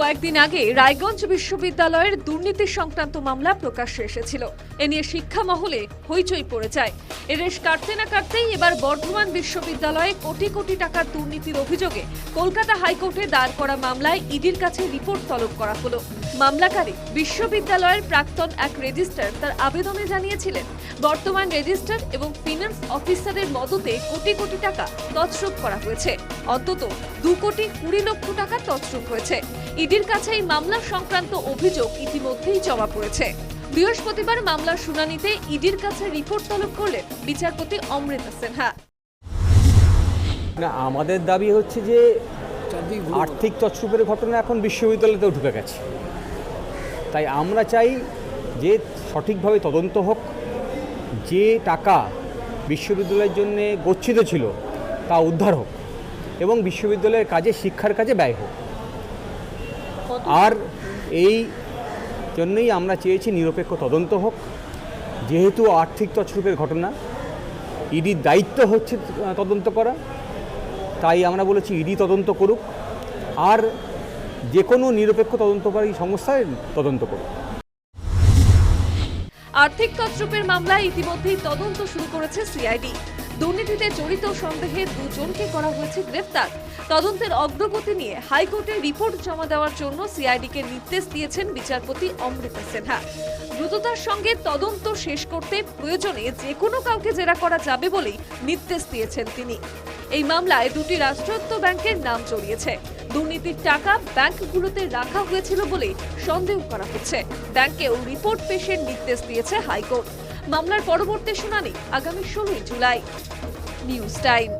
কয়েকদিন আগে রায়গঞ্জ বিশ্ববিদ্যালয়ের দুর্নীতি সংক্রান্ত মামলা প্রকাশ্যে এসেছিল। এ নিয়ে শিক্ষা মহলে হইচই পড়ে যায়। এরেশ রেশ কাটতে না কাটতেই এবার বর্ধমান বিশ্ববিদ্যালয়ে কোটি কোটি টাকার দুর্নীতির অভিযোগে কলকাতা হাইকোর্টে দাঁড় করা মামলায় ইডির কাছে রিপোর্ট তলব করা হলো। মামলাকারী বিশ্ববিদ্যালয়ের প্রাক্তন এক রেজিস্ট্রার তার আবেদনে জানিয়েছিলেন বর্তমান রেজিস্ট্রার এবং ফিনান্স অফিসারের মদতে কোটি কোটি টাকা তছরূপ করা হয়েছে। অন্তত দু কোটি কুড়ি লক্ষ টাকা তছরূপ হয়েছে। ইডির কাছে এই মামলা সংক্রান্ত অভিযোগ ইতিমধ্যেই জমা পড়েছে। বৃহস্পতিবার মামলার শুনানিতে ইডির কাছে রিপোর্ট তলব করলেন বিচারপতি অমৃতা সিনহা। না আমাদের দাবি হচ্ছে যে আর্থিক তছরূপের ঘটনা এখন বিশ্ববিদ্যালয়তেও ঢুকে গেছে। তাই আমরা চাই যে সঠিকভাবে তদন্ত হোক যে টাকা বিশ্ববিদ্যালয়ের জন্য গচ্ছিত ছিল তা উদ্ধার হোক এবং বিশ্ববিদ্যালয়ের কাজে শিক্ষার কাজে ব্যয় হোক। আর এই জন্যই আমরা চেয়েছি নিরপেক্ষ তদন্ত হোক। যেহেতু আর্থিক তছরূপের ঘটনা ইডির দায়িত্ব হচ্ছে তদন্ত করা। তাই আমরা বলেছি ইডি তদন্ত করুক। আর যে কোনো নিরপেক্ষ তদন্তকারী সংস্থায় তদন্ত করুক আর্থিক তছরূপের মামলায় ইতিমধ্যেই তদন্ত শুরু করেছে সিআইডি। দুর্নীতিতে জড়িত সন্দেহে দুজনকে করা হয়েছে গ্রেফতার। তদন্তের অগ্রগতি নিয়ে হাইকোর্টে রিপোর্ট জমা দেওয়ার জন্য সিআইডিকে নির্দেশ দিয়েছেন বিচারপতি অমৃতা সিনহা। দ্রুততার সঙ্গে তদন্ত শেষ করতে প্রয়োজনে যে কোনো কাউকে জেরা করা যাবে বলেই নির্দেশ দিয়েছেন তিনি। এই মামলায় দুটি রাষ্ট্রায়ত্ত ব্যাংকের নাম জড়িয়েছে। দুর্নীতির টাকা ব্যাংকগুলোতে রাখা হয়েছিল বলে সন্দেহ করা হচ্ছে। ব্যাংকেও রিপোর্ট পেশের নির্দেশ দিয়েছে হাইকোর্ট। মামলার পরবর্তী শুনানি আগামী ষোলোই জুলাই। News time.